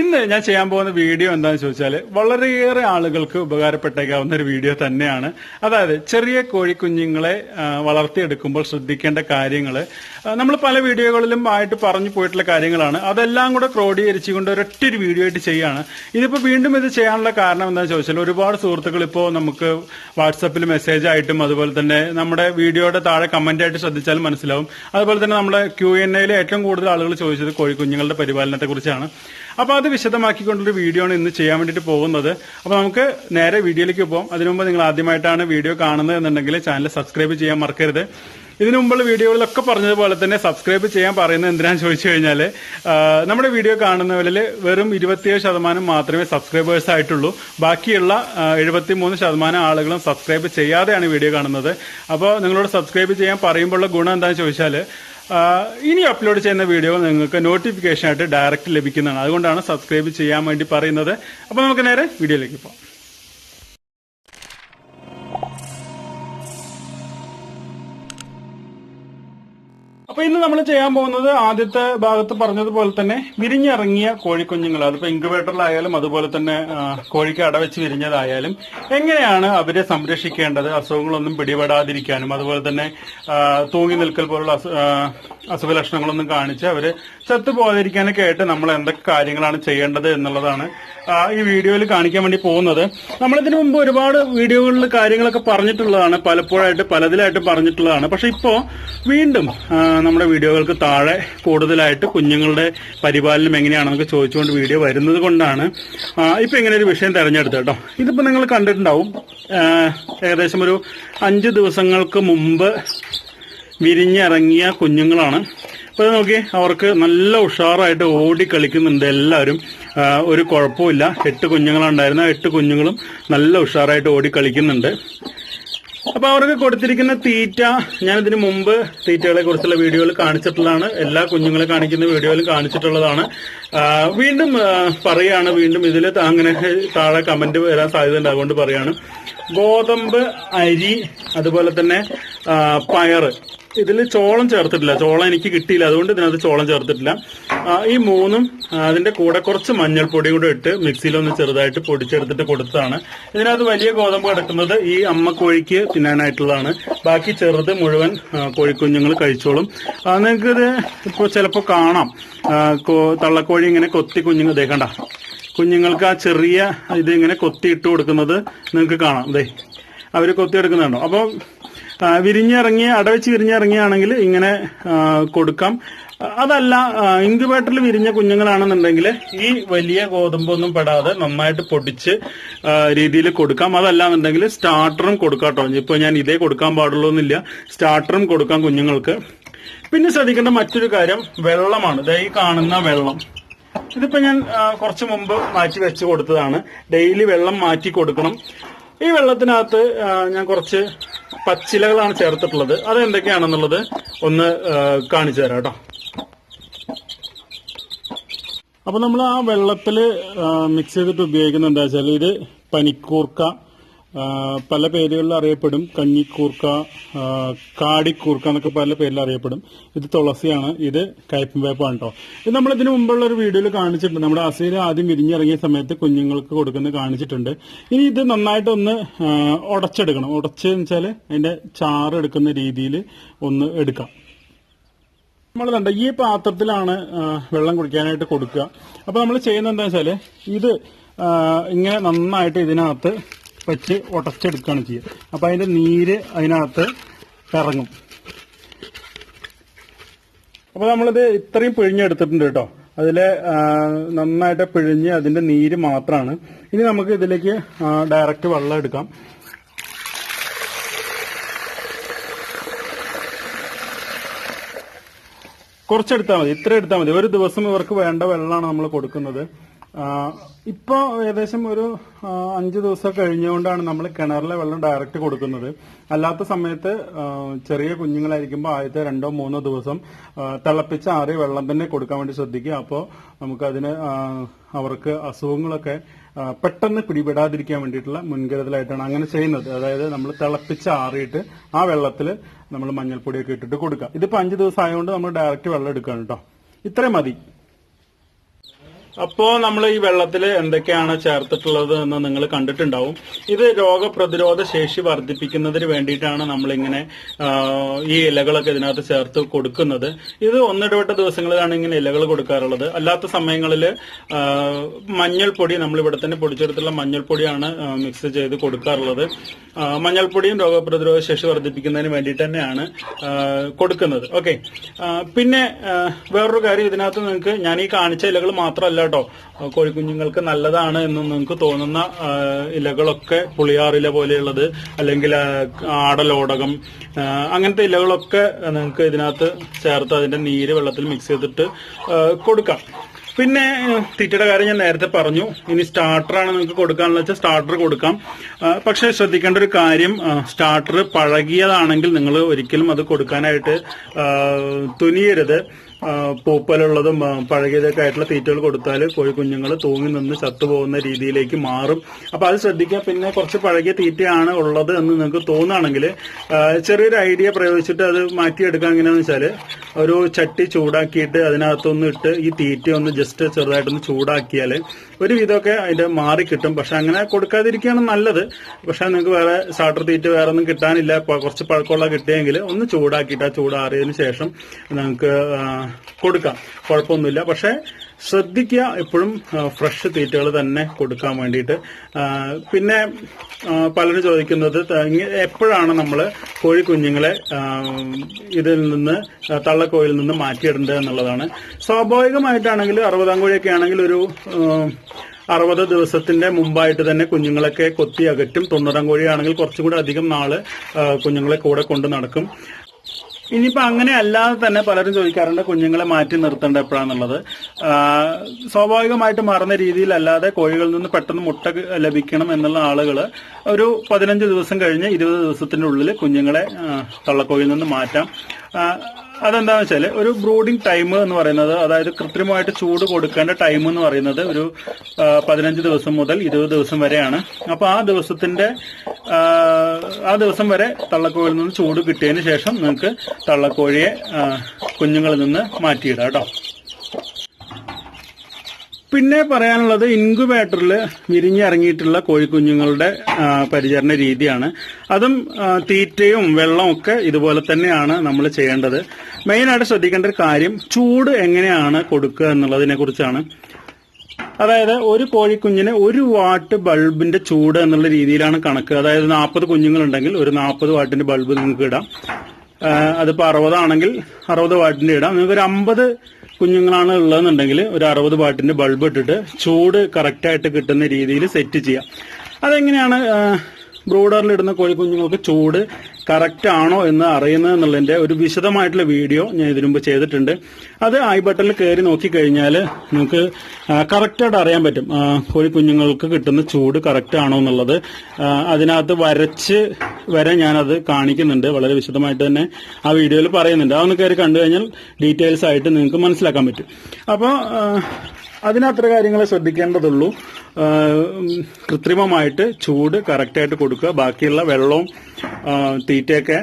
ഇന്ന് ഞാൻ ചെയ്യാൻ പോകുന്ന വീഡിയോ എന്താണെന്ന് ചോദിച്ചാൽ വളരെയേറെ ആളുകൾക്ക് ഉപകാരപ്പെട്ടേക്കാവുന്ന ഒരു വീഡിയോ തന്നെയാണ്. അതായത് ചെറിയ കോഴിക്കുഞ്ഞുങ്ങളെ വളർത്തിയെടുക്കുമ്പോൾ ശ്രദ്ധിക്കേണ്ട കാര്യങ്ങൾ നമ്മൾ പല വീഡിയോകളിലും ആയിട്ട് പറഞ്ഞു പോയിട്ടുള്ള കാര്യങ്ങളാണ്. അതെല്ലാം കൂടെ ക്രോഡീകരിച്ചുകൊണ്ട് ഒരൊറ്റൊരു വീഡിയോ ആയിട്ട് ചെയ്യാണ്. ഇതിപ്പോൾ വീണ്ടും ഇത് ചെയ്യാനുള്ള കാരണം എന്താണെന്ന് ചോദിച്ചാൽ ഒരുപാട് സുഹൃത്തുക്കൾ ഇപ്പോൾ നമുക്ക് വാട്സപ്പിൽ മെസ്സേജ് ആയിട്ടും അതുപോലെ തന്നെ നമ്മുടെ വീഡിയോയുടെ താഴെ കമന്റ് ആയിട്ട് ശ്രദ്ധിച്ചാൽ മനസ്സിലാവും. അതുപോലെ തന്നെ നമ്മുടെ ക്യു എൻ ഏറ്റവും കൂടുതൽ ആളുകൾ ചോദിച്ചത് കോഴിക്കുഞ്ഞുങ്ങളുടെ പരിപാലനത്തെക്കുറിച്ചാണ്. അപ്പോൾ അത് വിശദമാക്കിക്കൊണ്ടൊരു വീഡിയോ ആണ് ഇന്ന് ചെയ്യാൻ വേണ്ടിയിട്ട് പോകുന്നത്. അപ്പോൾ നമുക്ക് നേരെ വീഡിയോയിലേക്ക് പോകാം അതിനുമുമ്പ് നിങ്ങൾ ആദ്യമായിട്ടാണ് വീഡിയോ കാണുന്നത് എന്നുണ്ടെങ്കിൽ ചാനൽ സബ്സ്ക്രൈബ് ചെയ്യാൻ മറക്കരുത്. ഇതിനു മുമ്പുള്ള വീഡിയോകളിലൊക്കെ പറഞ്ഞതുപോലെ തന്നെ സബ്സ്ക്രൈബ് ചെയ്യാൻ പറയുന്നത് എന്തിനാന്ന് ചോദിച്ചു കഴിഞ്ഞാൽ നമ്മുടെ വീഡിയോ കാണുന്നവരിൽ വെറും ഇരുപത്തിയേഴ് ശതമാനം മാത്രമേ സബ്സ്ക്രൈബേഴ്സ് ആയിട്ടുള്ളൂ. ബാക്കിയുള്ള എഴുപത്തി മൂന്ന് ശതമാനം ആളുകളും സബ്സ്ക്രൈബ് ചെയ്യാതെയാണ് വീഡിയോ കാണുന്നത്. അപ്പോൾ നിങ്ങളോട് സബ്സ്ക്രൈബ് ചെയ്യാൻ പറയുമ്പോഴുള്ള ഗുണം എന്താണെന്ന് ചോദിച്ചാൽ ഇനി അപ്ലോഡ് ചെയ്യുന്ന വീഡിയോ നിങ്ങൾക്ക് നോട്ടിഫിക്കേഷൻ ആയിട്ട് ഡയറക്റ്റ് ലഭിക്കുന്നതാണ്. അതുകൊണ്ടാണ് സബ്സ്ക്രൈബ് ചെയ്യാൻ വേണ്ടി പറയുന്നത്. അപ്പോൾ നമുക്ക് നേരെ വീഡിയോയിലേക്ക് പോകാം. അപ്പൊ ഇന്ന് നമ്മൾ ചെയ്യാൻ പോകുന്നത് ആദ്യത്തെ ഭാഗത്ത് പറഞ്ഞതുപോലെ തന്നെ വിരിഞ്ഞിറങ്ങിയ കോഴിക്കുഞ്ഞുങ്ങൾ അതിപ്പോ ഇൻക്യുബേറ്ററിലായാലും അതുപോലെ തന്നെ കോഴിക്ക് അടവെച്ച് വിരിഞ്ഞതായാലും എങ്ങനെയാണ് അവരെ സംരക്ഷിക്കേണ്ടത്? അസുഖങ്ങളൊന്നും പിടിപെടാതിരിക്കാനും അതുപോലെ തന്നെ തൂങ്ങി നിൽക്കൽ പോലുള്ള അസു- ആ, അസുഖ ലക്ഷണങ്ങളൊന്നും കാണിച്ച് അവർ ചത്തുപോകാതിരിക്കാനൊക്കെ ആയിട്ട് നമ്മൾ എന്തൊക്കെ കാര്യങ്ങളാണ് ചെയ്യേണ്ടത് എന്നുള്ളതാണ് ഈ വീഡിയോയിൽ കാണിക്കാൻ വേണ്ടി പോകുന്നത്. നമ്മളിതിനു മുമ്പ് ഒരുപാട് വീഡിയോകളിൽ കാര്യങ്ങളൊക്കെ പറഞ്ഞിട്ടുള്ളതാണ് പലപ്പോഴായിട്ട് പലതിലായിട്ട് പറഞ്ഞിട്ടുള്ളതാണ്. പക്ഷെ ഇപ്പോ വീണ്ടും നമ്മുടെ വീഡിയോകൾക്ക് താഴെ കൂടുതലായിട്ട് കുഞ്ഞുങ്ങളുടെ പരിപാലനം എങ്ങനെയാണെന്നൊക്കെ ചോദിച്ചുകൊണ്ട് വീഡിയോ വരുന്നത് കൊണ്ടാണ് ഇപ്പം ഇങ്ങനെ ഒരു വിഷയം തെരഞ്ഞെടുത്തത് കേട്ടോ. ഇതിപ്പോ നിങ്ങൾ കണ്ടിട്ടുണ്ടാവും ഏകദേശം ഒരു അഞ്ച് ദിവസങ്ങൾക്ക് മുമ്പ് വിരിഞ്ഞിറങ്ങിയ കുഞ്ഞുങ്ങളാണ് അപ്പൊ ഇത് നോക്കി അവർക്ക് നല്ല ഉഷാറായിട്ട് ഓടി കളിക്കുന്നുണ്ട് എല്ലാവരും. ഒരു കുഴപ്പമില്ല എട്ട് കുഞ്ഞുങ്ങളുണ്ടായിരുന്നു. എട്ട് കുഞ്ഞുങ്ങളും നല്ല ഉഷാറായിട്ട് ഓടി കളിക്കുന്നുണ്ട്. അപ്പൊ അവർക്ക് കൊടുത്തിരിക്കുന്ന തീറ്റ ഞാൻ ഇതിനു മുമ്പ് തീറ്റകളെ കുറിച്ചുള്ള വീഡിയോയിൽ കാണിച്ചിട്ടുള്ളതാണ്. എല്ലാ കുഞ്ഞുങ്ങളെ കാണിക്കുന്ന വീഡിയോയിലും കാണിച്ചിട്ടുള്ളതാണ്. വീണ്ടും പറയാണ് വീണ്ടും ഇതിൽ അങ്ങനെ താഴെ കമന്റ് വരാൻ സാധ്യതയുണ്ട് അതുകൊണ്ട് പറയാണ്. ഗോതമ്പ് അരി അതുപോലെ തന്നെ ആ, പയറ്. ഇതിൽ ചോളം ചേർത്തിട്ടില്ല. ചോളം എനിക്ക് കിട്ടിയില്ല. അതുകൊണ്ട് ഇതിനകത്ത് ചോളം ചേർത്തിട്ടില്ല. ഈ മൂന്നും അതിന്റെ കൂടെ കുറച്ച് മഞ്ഞൾപ്പൊടി കൂടെ ഇട്ട് മിക്സിയിലൊന്ന് ചെറുതായിട്ട് പൊടിച്ചെടുത്തിട്ട് കൊടുത്തതാണ്. ഇതിനകത്ത് വലിയ ഗോതമ്പ് കിടക്കുന്നത് ഈ അമ്മ കോഴിക്ക് തിന്നാനായിട്ടുള്ളതാണ്. ബാക്കി ചെറുത് മുഴുവൻ കോഴിക്കുഞ്ഞുങ്ങൾ കഴിച്ചോളും. നിങ്ങൾക്കിത് ഇപ്പോൾ ചിലപ്പോൾ കാണാം. തള്ളക്കോഴി ഇങ്ങനെ കൊത്തി കുഞ്ഞുങ്ങൾ ദേഹണ്ട കുഞ്ഞുങ്ങൾക്ക് ആ ചെറിയ ഇത് ഇങ്ങനെ കൊത്തി ഇട്ട് കൊടുക്കുന്നത് നിങ്ങൾക്ക് കാണാം. ദേ അവർ കൊത്തിയെടുക്കുന്നുണ്ടോ അപ്പോൾ ആ, വിരിഞ്ഞിറങ്ങിയ അടവെച്ച് വിരിഞ്ഞിറങ്ങിയാണെങ്കിൽ ഇങ്ങനെ കൊടുക്കാം. അതല്ല ഇൻക്യുബേറ്ററിൽ വിരിഞ്ഞ കുഞ്ഞുങ്ങളാണെന്നുണ്ടെങ്കിൽ ഈ വലിയ ഗോതമ്പൊന്നും പെടാതെ നന്നായിട്ട് പൊടിച്ച് രീതിയിൽ കൊടുക്കാം. അതല്ല എന്നുണ്ടെങ്കിൽ സ്റ്റാർട്ടറും കൊടുക്കാം കേട്ടോ. ഇപ്പൊ ഞാൻ ഇതേ കൊടുക്കാൻ പാടുള്ളൂ എന്നില്ല സ്റ്റാർട്ടറും കൊടുക്കാം കുഞ്ഞുങ്ങൾക്ക്. പിന്നെ ശ്രദ്ധിക്കേണ്ട മറ്റൊരു കാര്യം വെള്ളമാണ്. ഈ കാണുന്ന വെള്ളം. ഇതിപ്പോ ഞാൻ കുറച്ച് മുമ്പ് മാറ്റി വെച്ച് കൊടുത്തതാണ്. ഡെയിലി വെള്ളം മാറ്റി കൊടുക്കണം. ഈ വെള്ളത്തിനകത്ത് ഞാൻ കുറച്ച് പച്ചിലകളാണ് ചേർത്തിട്ടുള്ളത്. അത് എന്തൊക്കെയാണെന്നുള്ളത് ഒന്ന് കാണിച്ചു തരാം കേട്ടോ. അപ്പൊ നമ്മൾ ആ വെള്ളത്തിൽ മിക്സ് ചെയ്തിട്ട് ഉപയോഗിക്കുന്നത് എന്താ വെച്ചാൽ ഇത് പനിക്കൂർക്ക പല പേരുകളിൽ അറിയപ്പെടും. കഞ്ഞിക്കൂർക്ക കാടിക്കൂർക്ക എന്നൊക്കെ പല പേരിൽ അറിയപ്പെടും. ഇത് തുളസിയാണ്. ഇത് കയ്പം വേപ്പാണ് കേട്ടോ ഇത് നമ്മൾ ഇതിനു മുമ്പുള്ള ഒരു വീഡിയോയിൽ കാണിച്ചിട്ടുണ്ട്. നമ്മുടെ അസീൽ ആദ്യം വിരിഞ്ഞിറങ്ങിയ സമയത്ത് കുഞ്ഞുങ്ങൾക്ക് കൊടുക്കുന്നത് കാണിച്ചിട്ടുണ്ട്. ഇനി ഇത് നന്നായിട്ടൊന്ന് ഉടച്ചെടുക്കണം. ഉടച്ചെന്ന് വെച്ചാൽ അതിന്റെ ചാറ് എടുക്കുന്ന രീതിയിൽ ഒന്ന് എടുക്കാം. നമ്മൾ കണ്ട ഈ പാത്രത്തിലാണ് വെള്ളം കുടിക്കാനായിട്ട് കൊടുക്കുക. അപ്പൊ നമ്മൾ ചെയ്യുന്നത് എന്താ വെച്ചാൽ ഇത് ഇങ്ങനെ നന്നായിട്ട് ഇതിനകത്ത് വെച്ച് ഉടച്ചെടുക്കുകയാണ് ചെയ്യുക. അപ്പോൾ അതിന്റെ നീര് അതിനകത്ത് ഇറങ്ങും അപ്പോൾ നമ്മളിത് ഇത്രയും പിഴിഞ്ഞെടുത്തിട്ടുണ്ട് കേട്ടോ. അതിൽ നന്നായിട്ട് പിഴിഞ്ഞ് അതിന്റെ നീര് മാത്രമാണ് ഇനി നമുക്ക് ഇതിലേക്ക് ഡയറക്റ്റ് വെള്ളം എടുക്കാം. കുറച്ചെടുത്താൽ മതി. ഇത്ര എടുത്താൽ മതി. ഒരു ദിവസം ഇവർക്ക് വേണ്ട വെള്ളമാണ് നമ്മൾ കൊടുക്കുന്നത്. ആ, ഇപ്പൊ ഏകദേശം ഒരു അഞ്ച് ദിവസം കഴിഞ്ഞുകൊണ്ടാണ് നമ്മൾ കിണറിലെ വെള്ളം ഡയറക്റ്റ് കൊടുക്കുന്നത്. അല്ലാത്ത സമയത്ത് ചെറിയ കുഞ്ഞുങ്ങളായിരിക്കുമ്പോൾ ആദ്യത്തെ രണ്ടോ മൂന്നോ ദിവസം തിളപ്പിച്ച ആറിയ വെള്ളം തന്നെ കൊടുക്കാൻ വേണ്ടി ശ്രദ്ധിക്കുക. അപ്പോൾ നമുക്കതിന് അവർക്ക് അസുഖങ്ങളൊക്കെ പെട്ടെന്ന് പിടിപെടാതിരിക്കാൻ വേണ്ടിയിട്ടുള്ള മുൻകരുതലായിട്ടാണ് അങ്ങനെ ചെയ്യുന്നത്. അതായത് നമ്മൾ തിളപ്പിച്ച് ആറിയിട്ട് ആ വെള്ളത്തിൽ നമ്മൾ മഞ്ഞൾപ്പൊടിയൊക്കെ ഇട്ടിട്ട് കൊടുക്കുക. ഇതിപ്പോൾ അഞ്ച് ദിവസം ആയതുകൊണ്ട് നമ്മൾ ഡയറക്റ്റ് വെള്ളം എടുക്കുകയാണ് കേട്ടോ ഇത്രയും മതി. അപ്പോ നമ്മൾ ഈ വെള്ളത്തിൽ എന്തൊക്കെയാണ് ചേർത്തിട്ടുള്ളത് എന്ന് നിങ്ങൾ കണ്ടിട്ടുണ്ടാവും. ഇത് രോഗപ്രതിരോധ ശേഷി വർദ്ധിപ്പിക്കുന്നതിന് വേണ്ടിയിട്ടാണ് നമ്മളിങ്ങനെ ഈ ഇലകളൊക്കെ ഇതിനകത്ത് ചേർത്ത് കൊടുക്കുന്നത്. ഇത് ഒന്നിടവിട്ട ദിവസങ്ങളിലാണ് ഇങ്ങനെ ഇലകൾ കൊടുക്കാറുള്ളത്. അല്ലാത്ത സമയങ്ങളിൽ മഞ്ഞൾപ്പൊടി നമ്മൾ ഇവിടെ തന്നെ പൊടിച്ചെടുത്തുള്ള മഞ്ഞൾപ്പൊടിയാണ് മിക്സ് ചെയ്ത് കൊടുക്കാറുള്ളത്. മഞ്ഞൾപ്പൊടിയും രോഗപ്രതിരോധ ശേഷി വർദ്ധിപ്പിക്കുന്നതിന് വേണ്ടിയിട്ട് തന്നെയാണ് കൊടുക്കുന്നത്. ഓക്കെ. പിന്നെ വേറൊരു കാര്യം ഇതിനകത്ത് നിങ്ങൾക്ക് ഞാൻ ഈ കാണിച്ച ഇലകൾ മാത്രമല്ല കേട്ടോ. കോഴിക്കുഞ്ഞുങ്ങൾക്ക് നല്ലതാണ് എന്ന് നിങ്ങൾക്ക് തോന്നുന്ന ഇലകളൊക്കെ പുളിയാറില പോലെയുള്ളത് അല്ലെങ്കിൽ ആടലോടകം അങ്ങനത്തെ ഇലകളൊക്കെ നിങ്ങൾക്ക് ഇതിനകത്ത് ചേർത്ത് അതിന്റെ നീര് വെള്ളത്തിൽ മിക്സ് ചെയ്തിട്ട് കൊടുക്കാം. പിന്നെ തീറ്റയുടെ കാര്യം ഞാൻ നേരത്തെ പറഞ്ഞു. ഇനി സ്റ്റാർട്ടറാണ് നിങ്ങൾക്ക് കൊടുക്കാന്ന് വെച്ചാൽ സ്റ്റാർട്ടർ കൊടുക്കാം. പക്ഷെ ശ്രദ്ധിക്കേണ്ട ഒരു കാര്യം സ്റ്റാർട്ടർ പഴകിയതാണെങ്കിൽ നിങ്ങൾ ഒരിക്കലും അത് കൊടുക്കാനായിട്ട് തുനിയരുത്. പൂപ്പലുള്ളതും പഴകിയതൊക്കെ ആയിട്ടുള്ള തീറ്റകൾ കൊടുത്താൽ കോഴിക്കുഞ്ഞുങ്ങൾ തൂങ്ങി നിന്ന് ചത്തുപോകുന്ന രീതിയിലേക്ക് മാറും. അപ്പൊ അത് ശ്രദ്ധിക്കുക. പിന്നെ കുറച്ച് പഴകിയ തീറ്റയാണ് ഉള്ളത് എന്ന് നിങ്ങൾക്ക് തോന്നുകയാണെങ്കിൽ ചെറിയൊരു ഐഡിയ പ്രയോഗിച്ചിട്ട് അത് മാറ്റിയെടുക്കാൻ എങ്ങനെയാണെന്ന് വെച്ചാൽ ഒരു ചട്ടി ചൂടാക്കിയിട്ട് അതിനകത്തൊന്ന് ഇട്ട് ഈ തീറ്റ ഒന്ന് ജസ്റ്റ് ചെറുതായിട്ടൊന്ന് ചൂടാക്കിയാൽ ഒരു വിധമൊക്കെ അതിന്റെ മാറി കിട്ടും. പക്ഷെ അങ്ങനെ കൊടുക്കാതിരിക്കുകയാണ് നല്ലത്. പക്ഷെ നിങ്ങൾക്ക് വേറെ സാട്ടർ തീറ്റ വേറെ ഒന്നും കിട്ടാനില്ല കുറച്ച് പഴക്കമുള്ള കിട്ടിയെങ്കിൽ ഒന്ന് ചൂടാക്കിയിട്ട് ആ ചൂടാറിയതിന് ശേഷം നിങ്ങൾക്ക് കൊടുക്കാം. കുഴപ്പമൊന്നുമില്ല. പക്ഷെ ശ്രദ്ധിക്കുക. എപ്പോഴും ഫ്രഷ് തീറ്റകൾ തന്നെ കൊടുക്കാൻ വേണ്ടിയിട്ട്. പിന്നെ പലരും ചോദിക്കുന്നത് എപ്പോഴാണ് നമ്മൾ കോഴി കുഞ്ഞുങ്ങളെ ഇതിൽ നിന്ന് തള്ളക്കോയിൽ നിന്ന് മാറ്റിയിടേണ്ടത് എന്നുള്ളതാണ്. സ്വാഭാവികമായിട്ടാണെങ്കിൽ അറുപതാം കോഴിയൊക്കെ ആണെങ്കിൽ ഒരു അറുപത് ദിവസത്തിന്റെ മുമ്പായിട്ട് തന്നെ കുഞ്ഞുങ്ങളൊക്കെ കൊത്തി അകറ്റും. തൊണ്ണൂറാം കോഴിയാണെങ്കിൽ കുറച്ചുകൂടി അധികം നാൾ കുഞ്ഞുങ്ങളെ കൂടെ കൊണ്ട് നടക്കും. ഇനിയിപ്പോ അങ്ങനെ അല്ലാതെ തന്നെ പലരും ചോദിക്കാറുണ്ട് കുഞ്ഞുങ്ങളെ മാറ്റി നിർത്തേണ്ട എപ്പോഴാന്നുള്ളത്. സ്വാഭാവികമായിട്ട് മാറുന്ന രീതിയിലല്ലാതെ കോഴികളിൽ നിന്ന് പെട്ടെന്ന് മുട്ട ലഭിക്കണം എന്നുള്ള ആളുകൾ ഒരു പതിനഞ്ച് ദിവസം കഴിഞ്ഞ് ഇരുപത് ദിവസത്തിന്റെ ഉള്ളിൽ കുഞ്ഞുങ്ങളെ തള്ളക്കോഴിയിൽ നിന്ന് മാറ്റാം. അതെന്താണെന്ന് വെച്ചാൽ ഒരു ബ്രൂഡിംഗ് ടൈം എന്ന് പറയുന്നത് അതായത് കൃത്രിമമായിട്ട് ചൂട് കൊടുക്കേണ്ട ടൈം എന്ന് പറയുന്നത് ഒരു പതിനഞ്ച് ദിവസം മുതൽ ഇരുപത് ദിവസം വരെയാണ്. അപ്പോൾ ആ ദിവസത്തിന്റെ ആ, ദിവസം വരെ തള്ളക്കോഴിയിൽ നിന്ന് ചൂട് കിട്ടിയതിന് ശേഷം നിങ്ങൾക്ക് തള്ളക്കോഴിയെ കുഞ്ഞുങ്ങളിൽ നിന്ന് മാറ്റിയിടാം കേട്ടോ. പിന്നെ പറയാനുള്ളത് ഇൻക്യുബേറ്ററിൽ വിരിഞ്ഞിറങ്ങിയിട്ടുള്ള കോഴിക്കുഞ്ഞുങ്ങളുടെ പരിചരണ രീതിയാണ്. അതും തീറ്റയും വെള്ളവും ഒക്കെ ഇതുപോലെ തന്നെയാണ് നമ്മൾ ചെയ്യേണ്ടത്. മെയിനായിട്ട് ശ്രദ്ധിക്കേണ്ട ഒരു കാര്യം ചൂട് എങ്ങനെയാണ് കൊടുക്കുക എന്നുള്ളതിനെ കുറിച്ചാണ് അതായത് ഒരു കോഴിക്കുഞ്ഞിന് ഒരു വാട്ട് ബൾബിന്റെ ചൂട് എന്നുള്ള രീതിയിലാണ് കണക്ക്. അതായത് നാൽപ്പത് കുഞ്ഞുങ്ങളുണ്ടെങ്കിൽ ഒരു നാൽപ്പത് വാട്ടിന്റെ ബൾബ് നിങ്ങൾക്ക് ഇടാം. അതിപ്പോ അറുപതാണെങ്കിൽ അറുപത് വാട്ടിന്റെ ഇടാം. നിങ്ങൾക്ക് ഒരു അമ്പത് കുഞ്ഞുങ്ങളാണ് ഉള്ളതെന്നുണ്ടെങ്കിൽ ഒരു അറുപത് വാട്ടിന്റെ ബൾബ് ഇട്ടിട്ട് ചൂട് കറക്റ്റായിട്ട് കിട്ടുന്ന രീതിയിൽ സെറ്റ് ചെയ്യാം. അതെങ്ങനെയാണ് ബ്രൂഡറിൽ ഇടുന്ന കോഴിക്കുഞ്ഞുങ്ങൾക്ക് ചൂട് കറക്റ്റ് ആണോ എന്ന് അറിയുന്നത് എന്നുള്ളതിന്റെ ഒരു വിശദമായിട്ടുള്ള വീഡിയോ ഞാൻ ഇതിനു മുമ്പ് ചെയ്തിട്ടുണ്ട്. അത് ഐ ബട്ടണിൽ കയറി നോക്കിക്കഴിഞ്ഞാൽ നിങ്ങൾക്ക് കറക്റ്റായിട്ട് അറിയാൻ പറ്റും. കോഴി കോഴിക്കുഞ്ഞുങ്ങൾക്ക് കിട്ടുന്ന ചൂട് കറക്റ്റ് ആണോ എന്നുള്ളത്. അതിനകത്ത് വരച്ച് വരെ ഞാനത് കാണിക്കുന്നുണ്ട്. വളരെ വിശദമായിട്ട് തന്നെ ആ വീഡിയോയിൽ പറയുന്നുണ്ട്. അതൊന്ന് കയറി കണ്ടു കഴിഞ്ഞാൽ ഡീറ്റെയിൽസ് ആയിട്ട് നിങ്ങൾക്ക് മനസ്സിലാക്കാൻ പറ്റും. അപ്പോൾ അതിനത്ര കാര്യങ്ങളെ ശ്രദ്ധിക്കേണ്ടതുള്ളൂ. കൃത്രിമമായിട്ട് ചൂട് കറക്റ്റായിട്ട് കൊടുക്കുക. ബാക്കിയുള്ള വെള്ളവും തീറ്റയൊക്കെ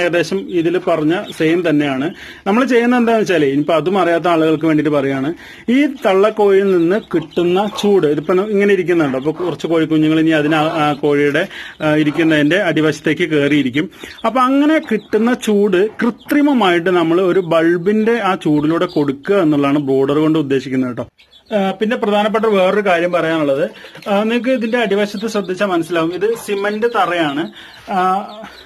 ഏകദേശം ഇതിൽ പറഞ്ഞ സെയിം തന്നെയാണ്. നമ്മൾ ചെയ്യുന്ന എന്താണെന്ന് വെച്ചാൽ ഇനിയിപ്പോൾ അതും അറിയാത്ത ആളുകൾക്ക് വേണ്ടിയിട്ട് പറയാണ്. ഈ തള്ളക്കോഴിയിൽ നിന്ന് കിട്ടുന്ന ചൂട് ഇതിപ്പോൾ ഇങ്ങനെ ഇരിക്കുന്നുണ്ട്. അപ്പോൾ കുറച്ച് കോഴിക്കുഞ്ഞുങ്ങൾ ഇനി അതിന് കോഴിയുടെ ഇരിക്കുന്നതിന്റെ അടിവശത്തേക്ക് കയറിയിരിക്കും അപ്പോൾ അങ്ങനെ കിട്ടുന്ന ചൂട് കൃത്രിമമായിട്ട് നമ്മൾ ഒരു ബൾബിന്റെ ആ ചൂടിലൂടെ കൊടുക്കുക എന്നുള്ളതാണ് ബോർഡർ കൊണ്ട് ഉദ്ദേശിക്കുന്നത് കേട്ടോ. പിന്നെ പ്രധാനപ്പെട്ട വേറൊരു കാര്യം പറയാനുള്ളത്. നിങ്ങൾക്ക് ഇതിന്റെ അടിവശത്ത് ശ്രദ്ധിച്ചാൽ മനസ്സിലാവും. ഇത് സിമന്റ് തറയാണ്.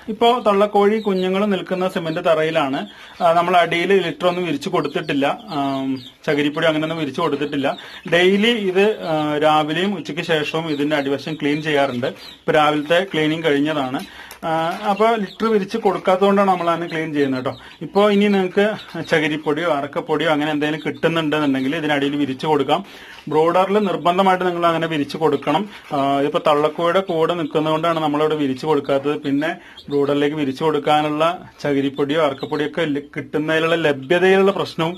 ആ, ഇപ്പോ തള്ളക്കോഴി കുഞ്ഞുങ്ങൾ നിൽക്കുന്ന സിമന്റ് തറയിലാണ്. നമ്മൾ അടിയിൽ ലിറ്റർ ഒന്നും വിരിച്ചു കൊടുത്തിട്ടില്ല. ചകിരിപ്പൊടി അങ്ങനെയൊന്നും വിരിച്ചു കൊടുത്തിട്ടില്ല. ഡെയിലി ഇത് രാവിലെയും ഉച്ചയ്ക്ക് ശേഷവും ഇതിന്റെ അടിവശം ക്ലീൻ ചെയ്യാറുണ്ട്. ഇപ്പൊ രാവിലത്തെ ക്ലീനിങ് കഴിഞ്ഞതാണ്. അപ്പോൾ ലിറ്റർ വിരിച്ച് കൊടുക്കാത്തതുകൊണ്ടാണ് നമ്മൾ അതിനെ ക്ലീൻ ചെയ്യുന്നത് കേട്ടോ. ഇപ്പോൾ ഇനി നിങ്ങൾക്ക് ചകിരിപ്പൊടിയോ അറക്കപ്പൊടിയോ അങ്ങനെ എന്തെങ്കിലും കിട്ടുന്നുണ്ടെന്നുണ്ടെങ്കിൽ ഇതിനടിയിൽ വിരിച്ച് കൊടുക്കാം. ബ്രോഡറിൽ നിർബന്ധമായിട്ട് നിങ്ങൾ അങ്ങനെ വിരിച്ച് കൊടുക്കണം. ഇപ്പോൾ തള്ളക്കൂടെ കൂടെ നിൽക്കുന്നതുകൊണ്ടാണ് നമ്മളിവിടെ വിരിച്ച് കൊടുക്കാത്തത്. പിന്നെ ബ്രോഡറിലേക്ക് വിരിച്ച് കൊടുക്കാനുള്ള ചകിരിപ്പൊടിയോ അറക്കപ്പൊടിയോ ഒക്കെ കിട്ടുന്നതിലുള്ള ലഭ്യതയിലുള്ള പ്രശ്നവും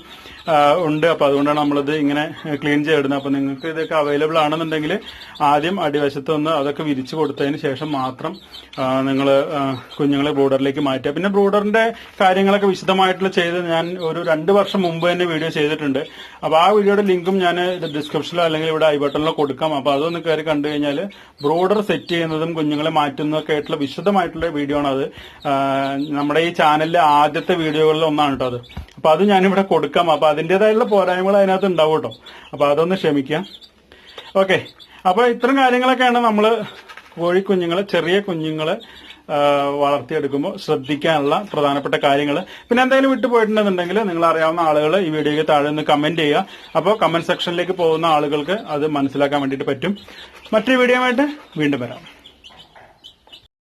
ഉണ്ട്. അപ്പോൾ അതുകൊണ്ടാണ് നമ്മളിത് ഇങ്ങനെ ക്ലീൻ ചെയ്തിടുന്നത്. അപ്പോൾ നിങ്ങൾക്ക് ഇതൊക്കെ അവൈലബിൾ ആണെന്നുണ്ടെങ്കിൽ ആദ്യം അടിവശത്ത് നിന്ന് അതൊക്കെ വിരിച്ച് കൊടുത്തതിന് ശേഷം മാത്രം നിങ്ങൾ കുഞ്ഞുങ്ങളെ ബ്രൂഡറിലേക്ക് മാറ്റുക. പിന്നെ ബ്രൂഡറിന്റെ കാര്യങ്ങളൊക്കെ വിശദമായിട്ടുള്ള ചെയ്ത് ഞാൻ ഒരു രണ്ട് വർഷം മുമ്പ് തന്നെ വീഡിയോ ചെയ്തിട്ടുണ്ട്. അപ്പോൾ ആ വീഡിയോയുടെ ലിങ്കും ഞാൻ ഡിസ്ക്രിപ്ഷനിലോ അല്ലെങ്കിൽ ഇവിടെ ഐ ബട്ടണിലോ കൊടുക്കാം. അപ്പോൾ അതൊന്ന് കയറി കണ്ടു കഴിഞ്ഞാൽ ബ്രൂഡർ സെറ്റ് ചെയ്യുന്നതും കുഞ്ഞുങ്ങളെ മാറ്റുന്നതൊക്കെ ആയിട്ടുള്ള വിശദമായിട്ടുള്ള വീഡിയോ ആണ് അത്. നമ്മുടെ ഈ ചാനലിലെ ആദ്യത്തെ വീഡിയോകളിൽ ഒന്നാണ് കേട്ടോ അത്. അപ്പൊ അത് ഞാനിവിടെ കൊടുക്കാം. അപ്പോൾ അതിന്റെതായുള്ള പോരായ്മകൾ അതിനകത്ത് ഉണ്ടാവും കേട്ടോ. അപ്പൊ അതൊന്ന് ക്ഷമിക്കാം. ഓക്കെ. അപ്പോൾ ഇത്തരം കാര്യങ്ങളൊക്കെയാണ് നമ്മൾ കോഴിക്കുഞ്ഞുങ്ങളെ ചെറിയ കുഞ്ഞുങ്ങളെ വളർത്തിയെടുക്കുമ്പോൾ ശ്രദ്ധിക്കാനുള്ള പ്രധാനപ്പെട്ട കാര്യങ്ങൾ പിന്നെ എന്തെങ്കിലും വിട്ടുപോയിട്ടുണ്ടെന്നുണ്ടെങ്കിൽ നിങ്ങൾ അറിയാവുന്ന ആളുകൾ ഈ വീഡിയോയ്ക്ക് താഴെ നിന്ന് കമന്റ് ചെയ്യുക. അപ്പോൾ കമന്റ് സെക്ഷനിലേക്ക് പോകുന്ന ആളുകൾക്ക് അത് മനസ്സിലാക്കാൻ വേണ്ടിയിട്ട് പറ്റും. മറ്റൊരു വീഡിയോ ആയിട്ട് വീണ്ടും വരാം.